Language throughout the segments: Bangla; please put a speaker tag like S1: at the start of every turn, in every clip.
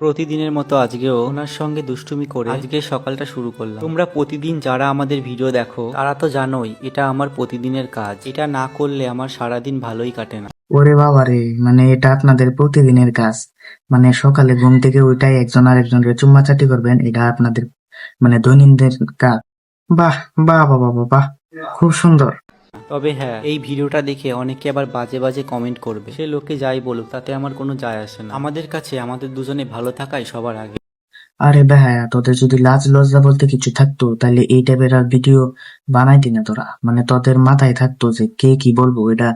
S1: প্রতিদিনের মতো আজকেও ওনার সঙ্গে দুষ্টুমি করে আজকে সকালটা শুরু করলাম। তোমরা প্রতিদিন যারা আমাদের ভিডিও দেখো তারা তো জানোই এটা আমার প্রতিদিনের কাজ। এটা না করলে আমার সারাদিন ভালোই কাটে না।
S2: ওরে বাবা রে মানে এটা আপনাদের প্রতিদিনের কাজ। মানে সকালে ঘুম থেকে ওইটাই একজন আরেকজনকে চুম্মাচাটি করবেন এটা আপনাদের মানে দৈনন্দিন কাজ। বাহ বাহ বাহ বাহ বাহ খুব সুন্দর।
S1: তবে হ্যাঁ এই ভিডিওটা দেখে অনেকে আবার বাজে বাজে কমেন্ট করবে। সে লোকে যাই বলুক, তাতে আমার কোনো যায় আসে না। আমাদের কাছে, আমাদের দুজনে ভালো থাকাই সবার আগে।
S2: আরে ভাইয়া, তোদের যদি লাজ লজ্জা বলতে কিছু থাকতো, তাহলে এই টাইপের আর ভিডিও বানাইতি না তোরা। মানে তোদের মাথায় থাকতো যে কে কি বলব এটা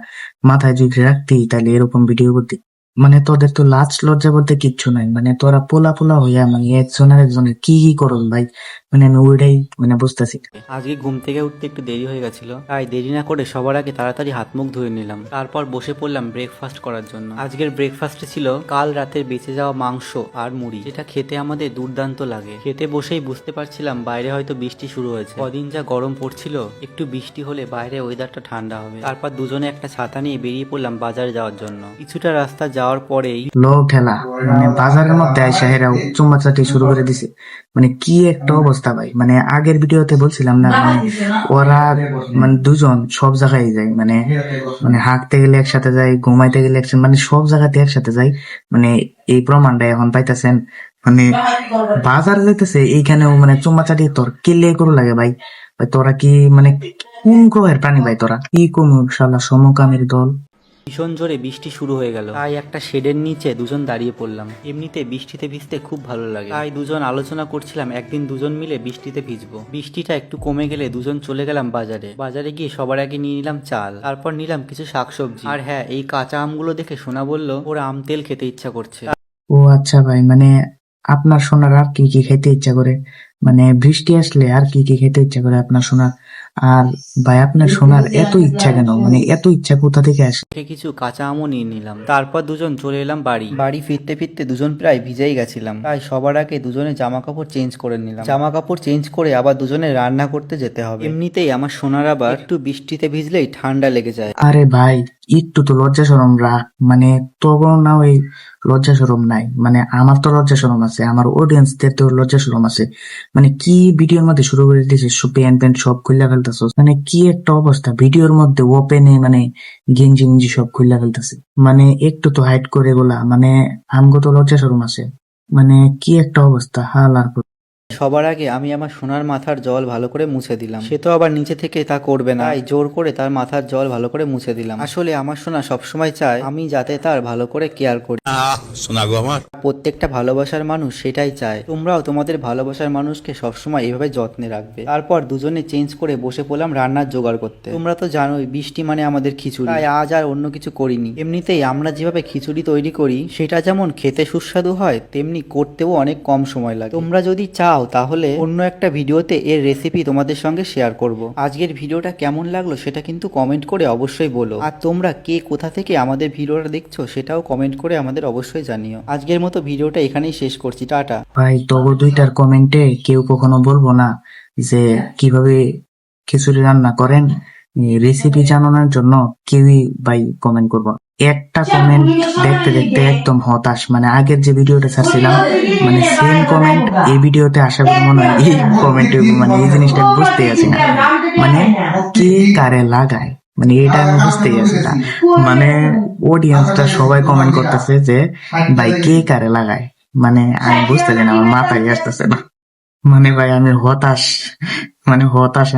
S2: মাথায় যদি রাখতি, তাহলে এরকম ভিডিও করতি। মানে তোদের তো লাজ লজ্জা বলতে কিচ্ছু নাই। মানে তোরা পোলা পোলা হইয়া মানে একজন আর একজনের কি কি করুন ভাই? মানে আমি ওইটাই মানে বুঝতেছি।
S1: আজকে ঘুম থেকে উঠতে একটু দেরি হয়ে গেছিল। তাই দেরি না করে সবার আগে তাড়াতাড়ি হাত মুখ ধুয়ে নিলাম। তারপর বসে পড়লাম ব্রেকফাস্ট করার জন্য। আজকের ব্রেকফাস্টে ছিল কাল রাতের বেঁচে যাওয়া মাংস আর মুড়ি, যেটা খেতে আমাদের দুর্দান্ত লাগে। খেতে বসেই বুঝতে পারছিলাম বাইরে হয়তো বৃষ্টি শুরু হয়েছে। কদিন যা গরম পড়ছিল, একটু বৃষ্টি হলে বাইরে ওয়েদারটা ঠান্ডা হবে। তারপর দুজনে একটা ছাতা নিয়ে বেরিয়ে পড়লাম বাজারে যাওয়ার জন্য। কিছুটা রাস্তা যাওয়ার পরেই
S2: মানে বাজারের মধ্যে আইসা হেরাও চুম্মাচাটি শুরু করে দিছে। মানে কি একটা অবস্থা ভাই মানে আগের ভিডিওতে বলছিলাম না মানে ওরা মানে দুজন সব জায়গায় যায় মানে মানে হাঁটতে গেলে একসাথে যায়, ঘুমাইতে গেলে একসাথে মানে সব জায়গাতে একসাথে যায় মানে এই প্রমাণটা এখন পাইতেছেন। মানে বাজার যাইতেছে, এইখানেও মানে চুম্মাচাটি তোর কিলে করু লাগে ভাই? ভাই তোরা কি মানে কোন গ্রহের প্রাণী ভাই তোরা? কি কোন শালা সমকামীর দল?
S1: ভীষণ জোরে বৃষ্টি শুরু হয়ে গেল। তাই একটা শেডের নিচে দুজন দাঁড়িয়ে পড়লাম। এমনিতে বৃষ্টিতে ভিজতে খুব ভালো লাগে। তাই দুজন আলোচনা করছিলাম, একদিন দুজন মিলে বৃষ্টিতে ভিজবো। বৃষ্টিটা একটু কমে গেলে দুজন চলে গেলাম বাজারে। বাজারে গিয়ে সবার আগে নিয়ে নিলাম চাল, তারপর নিলাম কিছু শাকসবজি। আর হ্যাঁ এই কাঁচা আমগুলো দেখে সোনা বলল, ওর আম তেল খেতে ইচ্ছা করছে।
S2: ও আচ্ছা ভাই মানে আপনার সোনার আর কি কি খেতে ইচ্ছা করে? মানে বৃষ্টি আসলে আর কি কি খেতে ইচ্ছা করে আপনার সোনার আর ভাই আপনার সোনার এত ইচ্ছা কেন? মানে এত ইচ্ছা কোথা থেকে আসে?
S1: কিছু কাঁচা আমও নিয়ে নিলাম। তারপর দুজন চলে এলাম বাড়ি। বাড়ি ফিরতে ফিরতে দুজন প্রায় ভিজেই গেছিলাম। তাই সবার আগে দুজনে জামা কাপড় চেঞ্জ করে নিলাম। জামা কাপড় চেঞ্জ করে আবার দুজনে রান্না করতে যেতে হবে। এমনিতেই আমার সোনার আবার একটু বৃষ্টিতে ভিজলেই ঠান্ডা লেগে যায়।
S2: আরে ভাই একটু তো লজ্জা সরম রাখ মানে তখন না ওই লজ্জা সরম নাই। মানে আমার তো লজ্জা সরম আছে, আমার অডিয়েন্সদের তো লজ্জা সরম আছে। মানে কি ভিডিওর মধ্যে শুরু করে দিয়েছিস প্যান্ট প্যান্ট সব খুললা ফেলতেছস? মানে কি একটা অবস্থা। ভিডিওর মধ্যে ওপেনে মানে গেঞ্জি গেঞ্জি সব খুললা ফেলতেছে। মানে একটু তো হাইট করে গোলা। মানে আমগো তো লজ্জা সরম আছে। মানে কি একটা অবস্থা হাল আর
S1: সবার আগে আমি আমার সোনার মাথার জল ভালো করে মুছে দিলাম। সে তো আবার নিচে থেকে তা করবে না। তাই জোর করে তার মাথার জল ভালো করে মুছে দিলাম। আসলে আমার সোনা সবসময় চায় আমি যাতে তার ভালো করে কেয়ার করি।
S3: শোনা গো আমার।
S1: প্রত্যেকটা ভালোবাসার মানুষ সেটাই চায়। তোমরাও তোমাদের ভালোবাসার মানুষকে সবসময় এভাবে যত্নে রাখবে। তারপর দুজনে চেঞ্জ করে বসে পড়লাম রান্নার জোগাড় করতে। তোমরা তো জানোই বৃষ্টি মানে আমাদের খিচুড়ি। তাই আজ আর অন্য কিছু করিনি। এমনিতেই আমরা যেভাবে খিচুড়ি তৈরি করি সেটা যেমন খেতে সুস্বাদু হয় তেমনি করতেও অনেক কম সময় লাগে। তোমরা যদি চাও তাহলে অন্য একটা ভিডিওতে এর রেসিপি তোমাদের সঙ্গে শেয়ার করব। আজকের ভিডিওটা কেমন লাগল সেটা কিন্তু কমেন্ট করে অবশ্যই বলো। আর তোমরা কে কোথা থেকে আমাদের ভিডিওটা দেখছ সেটাও কমেন্ট করে আমাদের অবশ্যই জানিও। আজকের মতো ভিডিওটা এখানেই শেষ করছি। টাটা।
S2: ভাই, তবু দুইটার কমেন্টে কেউ কখনো বলব না যে কীভাবে খিচুড়ি রান্না করেন রেসিপি জানানোর জন্য কেউই ভাই কমেন্ট করব একটা কমেন্ট দেখতে দেখতে একদম হতাশ। মানে আগের যে ভিডিওটা ছাড়ছিলাম মানে সেম কমেন্ট এই ভিডিওতে আশা করি মনে হয় এই কমেন্টে মানে এই জিনিসটা বুঝতে আছি না। মানে কে কারে লাগায়? মানে এটা আমি বুঝতেই আছি না। মানে অডিয়েন্সটা সবাই কমেন্ট করতেছে যে ভাই কে কারে লাগায়? মানে আমি বুঝতেছি না আমার মাথায় আসতেছে না। মানে ভাই আমি হতাশ। মানে হতাশ